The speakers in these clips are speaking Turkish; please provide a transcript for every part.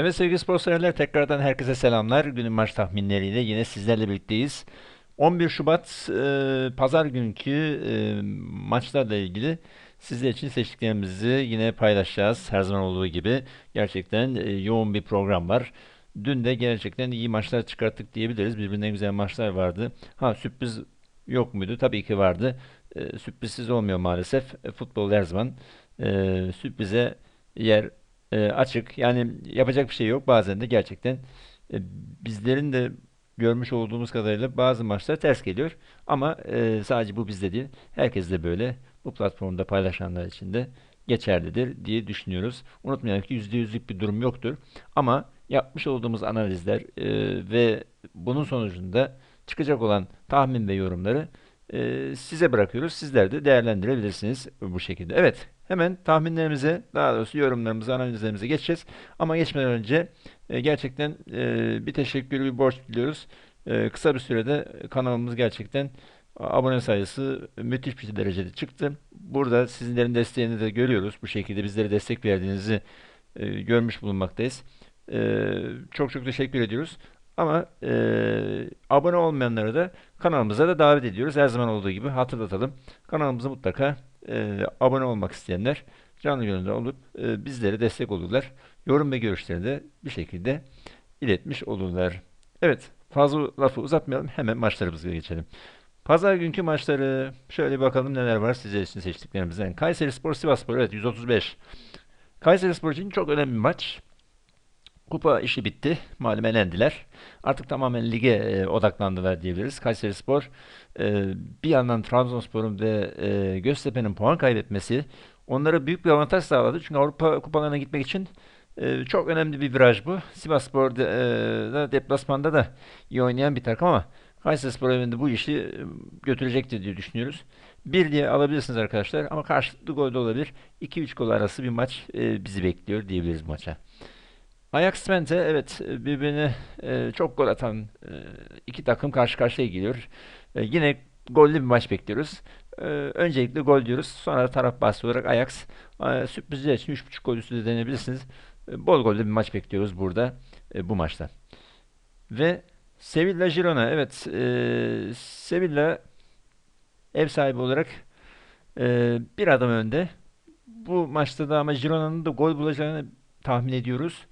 Evet sevgili spor severler tekrardan herkese selamlar. Günün maç tahminleriyle yine sizlerle birlikteyiz. 11 Şubat e, Pazar günkü e, maçlarla ilgili sizler için seçtiklerimizi yine paylaşacağız. Her zaman olduğu gibi gerçekten e, yoğun bir program var. Dün de gerçekten iyi maçlar çıkarttık diyebiliriz. Birbirinden güzel maçlar vardı. Ha sürpriz yok muydu? Tabii ki vardı. E, sürprizsiz olmuyor maalesef. E, futbol her zaman e, sürprize yer e, açık. Yani yapacak bir şey yok. Bazen de gerçekten e, bizlerin de görmüş olduğumuz kadarıyla bazı maçlar ters geliyor. Ama e, sadece bu bizde değil. Herkes de böyle. Bu platformda paylaşanlar için de geçerlidir diye düşünüyoruz. Unutmayalım ki %100'lük bir durum yoktur. Ama yapmış olduğumuz analizler e, ve bunun sonucunda çıkacak olan tahmin ve yorumları e, size bırakıyoruz. Sizler de değerlendirebilirsiniz bu şekilde. Evet, hemen tahminlerimize, daha doğrusu yorumlarımıza, analizlerimize geçeceğiz. Ama geçmeden önce e, gerçekten e, bir teşekkür, bir borç diliyoruz. E, kısa bir sürede kanalımız gerçekten abone sayısı müthiş bir derecede çıktı. Burada sizlerin desteğini de görüyoruz. Bu şekilde bizlere destek verdiğinizi e, görmüş bulunmaktayız. E, çok çok teşekkür ediyoruz. Ama e, abone olmayanları da kanalımıza da davet ediyoruz. Her zaman olduğu gibi hatırlatalım. Kanalımıza mutlaka e, abone olmak isteyenler canlı gönülden olup e, bizlere destek olurlar. Yorum ve görüşlerini de bir şekilde iletmiş olurlar. Evet, fazla lafı uzatmayalım. Hemen maçlarımıza geçelim. Pazar günkü maçları şöyle bakalım neler var sizler için seçtiklerimizden. Kayserispor Sivasspor evet 135. Kayserispor için çok önemli bir maç. Kupa işi bitti. Malum elendiler. Artık tamamen lige e, odaklandılar diyebiliriz. Kayserispor e, bir yandan Trabzonspor'un ve e, Göztepe'nin puan kaybetmesi onlara büyük bir avantaj sağladı. Çünkü Avrupa kupalarına gitmek için e, çok önemli bir viraj bu. Sivasspor de, e, da deplasmanda da iyi oynayan bir takım ama Kayserispor evinde bu işi e, götürecektir diye düşünüyoruz. Bir diye alabilirsiniz arkadaşlar ama karşılıklı gol de olabilir. 2-3 gol arası bir maç e, bizi bekliyor diyebiliriz maça. Ajax Twente evet birbirine e, çok gol atan e, iki takım karşı karşıya geliyor. E, yine gollü bir maç bekliyoruz. E, öncelikle gol diyoruz. Sonra taraf bahsi olarak Ajax e, sürprizler için 3.5 gol üstü de denebilirsiniz. E, bol gollü bir maç bekliyoruz burada e, bu maçta. Ve Sevilla Girona evet e, Sevilla ev sahibi olarak e, bir adım önde. Bu maçta da ama Girona'nın da gol bulacağını tahmin ediyoruz.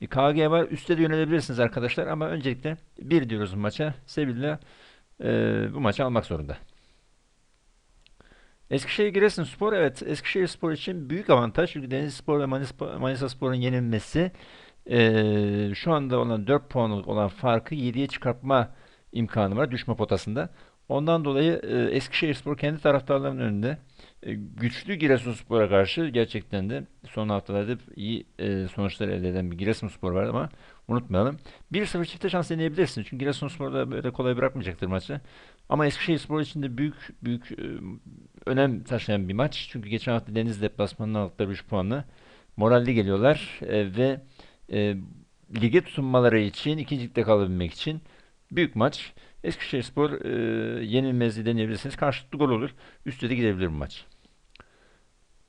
Bir KG var. Üste de yönelebilirsiniz arkadaşlar ama öncelikle bir diyoruz bu maça. Sevilla e, bu maçı almak zorunda. Eskişehir Giresunspor evet Eskişehirspor için büyük avantaj çünkü Denizlispor ve Manisa, Manisaspor'un yenilmesi e, şu anda olan 4 puanlık olan farkı 7'ye çıkartma imkanı var düşme potasında. Ondan dolayı e, Eskişehirspor kendi taraftarlarının önünde e, güçlü Giresunspor'a karşı gerçekten de son haftalarda iyi e, sonuçlar elde eden bir Giresunspor var ama unutmayalım. 1-0 çifte şans deneyebilirsiniz. Çünkü Giresunspor da böyle kolay bırakmayacaktır maçı. Ama Eskişehirspor için de büyük büyük e, önem taşıyan bir maç. Çünkü geçen hafta Deniz deplasmanından aldıkları 3 puanla moralli geliyorlar e, ve e, lige tutunmaları için, ikincilikte kalabilmek için büyük maç. Eskişehirspor e, yenilmezliği deneyebilirsiniz. Karşılıklı gol olur. Üstte de gidebilir bu maç.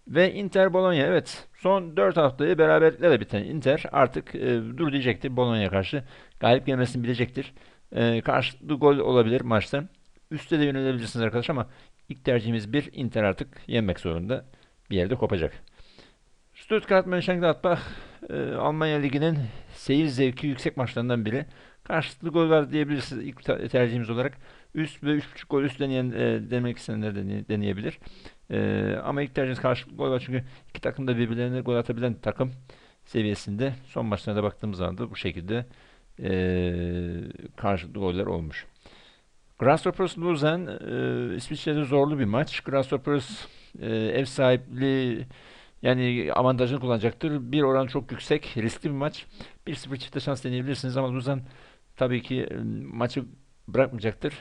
Ve Inter Bologna evet son 4 haftayı beraberlikle de biten Inter artık e, dur diyecektir Bologna'ya karşı. Galip gelmesini bilecektir. E, karşılıklı gol olabilir maçta. Üste de yönelebilirsiniz arkadaş ama ilk tercihimiz bir Inter artık yenmek zorunda. Bir yerde kopacak. Stuttgart Mönchengladbach e, Almanya Ligi'nin seyir zevki yüksek maçlarından biri. Karşılıklı gol var diyebilirsiniz ilk tercihimiz olarak. Üst ve 3.5 gol üst deneyen, e, denemek isteyenler de deneyebilir. E, ama ilk tercihimiz karşılıklı gol var çünkü iki takım da birbirlerine gol atabilen takım seviyesinde. Son maçlarına baktığımız zaman da bu şekilde e, karşılıklı goller olmuş. Grasshoppers Luzern e, İsviçre'de zorlu bir maç. Grasshoppers e, ev sahipliği yani avantajını kullanacaktır. Bir oran çok yüksek. Riskli bir maç. 1-0 çifte şans deneyebilirsiniz ama Luzan tabii ki maçı bırakmayacaktır.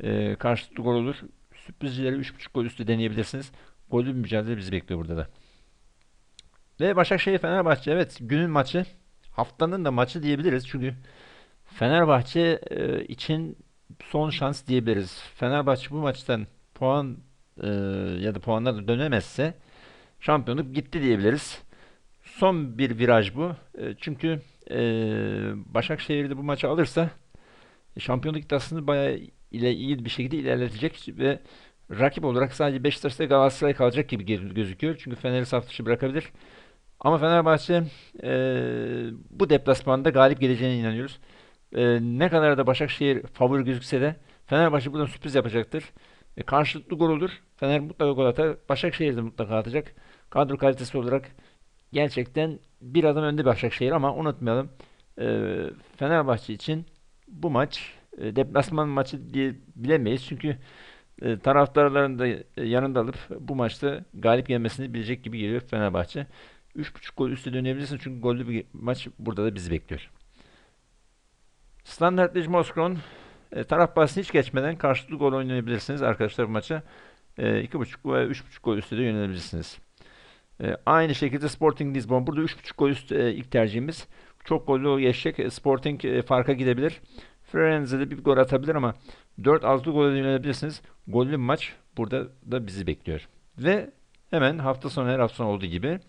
E, karşılıklı gol olur. Sürprizcileri 3.5 gol üstü deneyebilirsiniz. Gollü bir mücadele bizi bekliyor burada da. Ve Başakşehir Fenerbahçe evet günün maçı. Haftanın da maçı diyebiliriz. Çünkü Fenerbahçe e, için son şans diyebiliriz. Fenerbahçe bu maçtan puan e, ya da puanlar dönemezse şampiyonluk gitti diyebiliriz. Son bir viraj bu. E, çünkü e, Başakşehir'de bu maçı alırsa şampiyonluk iddiasını bayağı ile iyi bir şekilde ilerletecek ve rakip olarak sadece Beşiktaş'ta Galatasaray kalacak gibi gö- gözüküyor. Çünkü Fener'i saf dışı bırakabilir. Ama Fenerbahçe e, bu deplasmanda galip geleceğine inanıyoruz. E, ne kadar da Başakşehir favori gözükse de Fenerbahçe buradan sürpriz yapacaktır. E, karşılıklı gol olur. Fener mutlaka gol atar. Başakşehir de mutlaka atacak. Kadro kalitesi olarak gerçekten bir adım önde Başakşehir ama unutmayalım. e, Fenerbahçe için bu maç e, deplasman maçı diye bilemeyiz. Çünkü e, taraftarların da e, yanında alıp bu maçta galip gelmesini bilecek gibi geliyor Fenerbahçe. 3.5 gol üstü dönebilirsin çünkü gollü bir maç burada da bizi bekliyor. Standart Liège Moskron e, taraf bahsini hiç geçmeden karşılıklı gol oynayabilirsiniz arkadaşlar bu maça. E, 2.5 ve 3.5 gol üstü de yönelebilirsiniz. E, aynı şekilde Sporting Lisbon. Burada 3.5 gol üstü e, ilk tercihimiz. Çok gollü geçecek. E, Sporting e, farka gidebilir. Firenze'de bir gol atabilir ama 4-6 gole yönelebilirsiniz. Gollü maç burada da bizi bekliyor. Ve hemen hafta sonu her hafta sonu olduğu gibi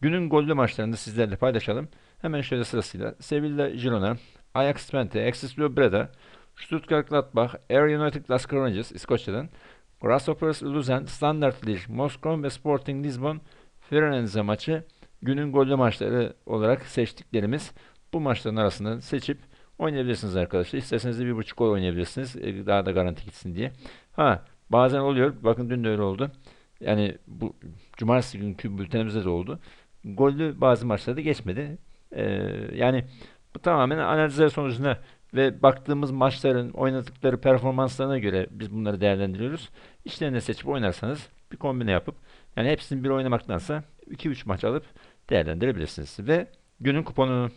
günün gollü maçlarını sizlerle paylaşalım. Hemen şöyle sırasıyla Sevilla Girona, Ajax Twente, Axis Breda, Stuttgart Gladbach, Air United Glasgow Rangers İskoçya'dan, Grasshoppers Luzern, Standard Liège, Moskova ve Sporting Lisbon Firenze maçı günün gollü maçları olarak seçtiklerimiz bu maçların arasından seçip oynayabilirsiniz arkadaşlar. İsterseniz de bir buçuk gol oynayabilirsiniz. e, Daha da garanti gitsin diye. Ha bazen oluyor. Bakın dün de öyle oldu. Yani bu cumartesi günkü bültenimizde de oldu. Gollü bazı maçlarda geçmedi. Ee, yani bu tamamen analizler sonucunda ve baktığımız maçların oynadıkları performanslarına göre biz bunları değerlendiriyoruz. İşlerini seçip oynarsanız bir kombine yapıp yani hepsini bir oynamaktansa 2-3 maç alıp değerlendirebilirsiniz. Ve günün kuponu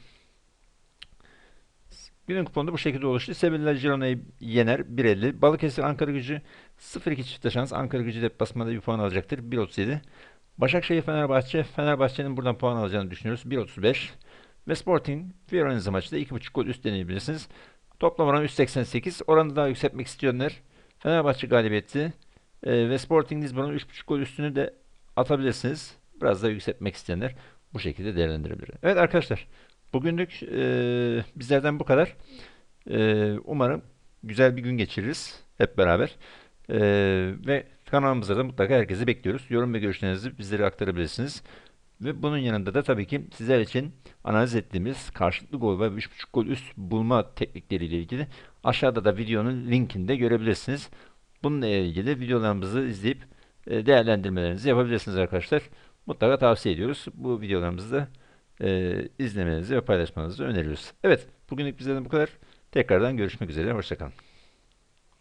günün kuponu da bu şekilde oluştu. Sevilla Girona'yı yener 1.50. Balıkesir Ankara Gücü 0-2 çifte şans. Ankara Gücü deplasmanda bir puan alacaktır. 1.37. Başakşehir Fenerbahçe. Fenerbahçe'nin buradan puan alacağını düşünüyoruz. 1.35. Ve Sporting Fiorenze maçı da 2.5 gol üst deneyebilirsiniz. Toplam oran 3.88. Oranı daha yükseltmek isteyenler Fenerbahçe galibiyeti e, ve Sporting Lisbon'un 3.5 gol üstünü de atabilirsiniz. Biraz daha yükseltmek isteyenler bu şekilde değerlendirebilir. Evet arkadaşlar bugünlük e, bizlerden bu kadar. E, umarım güzel bir gün geçiririz hep beraber. E, ve kanalımızda da mutlaka herkesi bekliyoruz. Yorum ve görüşlerinizi bizlere aktarabilirsiniz. Ve bunun yanında da tabii ki sizler için analiz ettiğimiz karşılıklı gol ve 3.5 gol üst bulma teknikleriyle ilgili aşağıda da videonun linkini de görebilirsiniz. Bununla ilgili videolarımızı izleyip e, değerlendirmelerinizi yapabilirsiniz arkadaşlar. Mutlaka tavsiye ediyoruz. Bu videolarımızı da e, izlemenizi ve paylaşmanızı öneriyoruz. Evet, bugünlük bizden bu kadar. Tekrardan görüşmek üzere. Hoşçakalın.